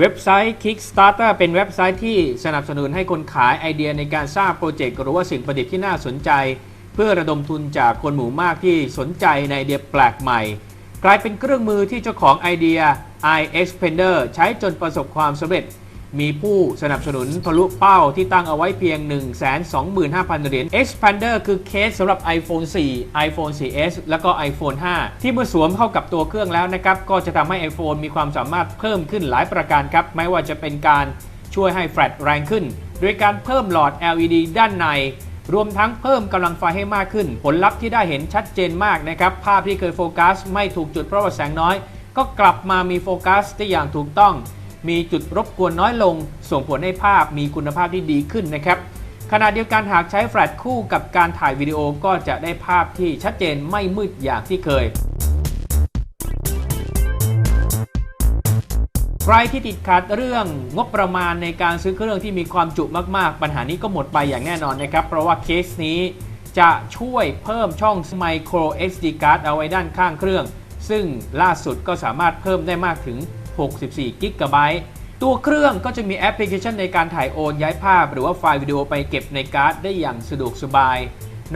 เว็บไซต์ Kickstarter เป็นเว็บไซต์ที่สนับสนุนให้คนขายไอเดียในการสร้างโปรเจกต์หรือว่าสิ่งประดิษฐ์ที่น่าสนใจ เพื่อระดมทุนจากคนหมู่มากที่สนใจในไอเดียแปลกใหม่ กลายเป็นเครื่องมือที่เจ้าของไอเดีย i e x p e n d e r ใช้จนประสบความสำเร็จ มีผู้สนับสนุนทะลุเป้าที่ตั้งเอาไว้เพียง 125,000 เหรียญ Expander คือเคสสำหรับ iPhone 4 iPhone 4S แล้วก็ iPhone 5 ที่เมื่อสวมเข้ากับตัวเครื่องแล้วนะครับ ก็จะทำให้ iPhone มีความสามารถเพิ่มขึ้นหลายประการครับ ไม่ว่าจะเป็นการช่วยให้แฟลชแรงขึ้น โดยการเพิ่มหลอด LED ด้านในรวมทั้งเพิ่มกำลังไฟให้มากขึ้น ผลลัพธ์ที่ได้เห็นชัดเจนมากนะครับ ภาพที่เคยโฟกัสไม่ถูกจุดเพราะว่าแสงน้อย ก็กลับมามีโฟกัสได้อย่างถูกต้อง มีจุดรบกวนน้อยลง ส่งผลให้ภาพมีคุณภาพที่ดีขึ้นนะครับขณะเดียวกันหากใช้แฟลชคู่กับการถ่ายวิดีโอก็จะได้ภาพที่ชัดเจนไม่มืดอย่างที่เคย ใครที่ติดขัดเรื่องงบประมาณในการซื้อเครื่องที่มีความจุมาก ๆ ปัญหานี้ก็หมดไปอย่างแน่นอนนะครับ เพราะว่าเคสนี้จะช่วยเพิ่มช่อง micro SD card เอาไว้ด้านข้างเครื่อง ซึ่งล่าสุดก็สามารถเพิ่มได้มากถึง 64กิกะไบต์ตัวเครื่องก็จะมีแอปพลิเคชันในการถ่ายโอนย้ายภาพ หรือว่าไฟล์วิดีโอไปเก็บในการ์ดได้อย่างสะดวกสบาย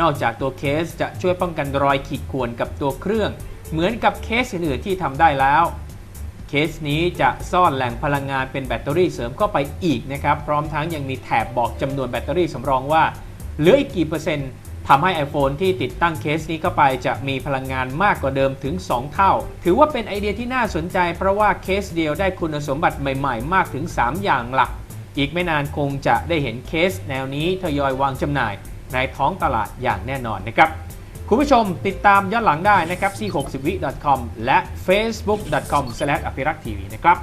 นอกจากตัวเคสจะช่วยป้องกันรอยขีดข่วนกับตัวเครื่อง เหมือนกับเคสอื่นๆที่ทำได้แล้ว เคสนี้จะซ่อนแหล่งพลังงานเป็นแบตเตอรี่เสริมเข้าไปอีกนะครับ พร้อมทั้งยังมีแถบบอกจำนวนแบตเตอรี่สำรองว่า เหลืออีกกี่เปอร์เซ็นต์ ทำให้ iPhone ที่ติดตั้งเคสนี้เข้าไปจะมีพลังงานมากกว่าเดิมถึง 2 เท่า ถือว่าเป็นไอเดียที่น่าสนใจเพราะว่าเคสเดียวได้คุณสมบัติใหม่ๆ มากถึง 3 อย่างหลัก อีกไม่นานคงจะได้เห็นเคสแนวนี้ทยอยวางจำหน่ายในท้องตลาดอย่างแน่นอนนะครับ คุณผู้ชมติดตามย้อนหลังได้นะครับที่60วิ .com และ facebook.com อภิรักษ์ทีวีนะครับ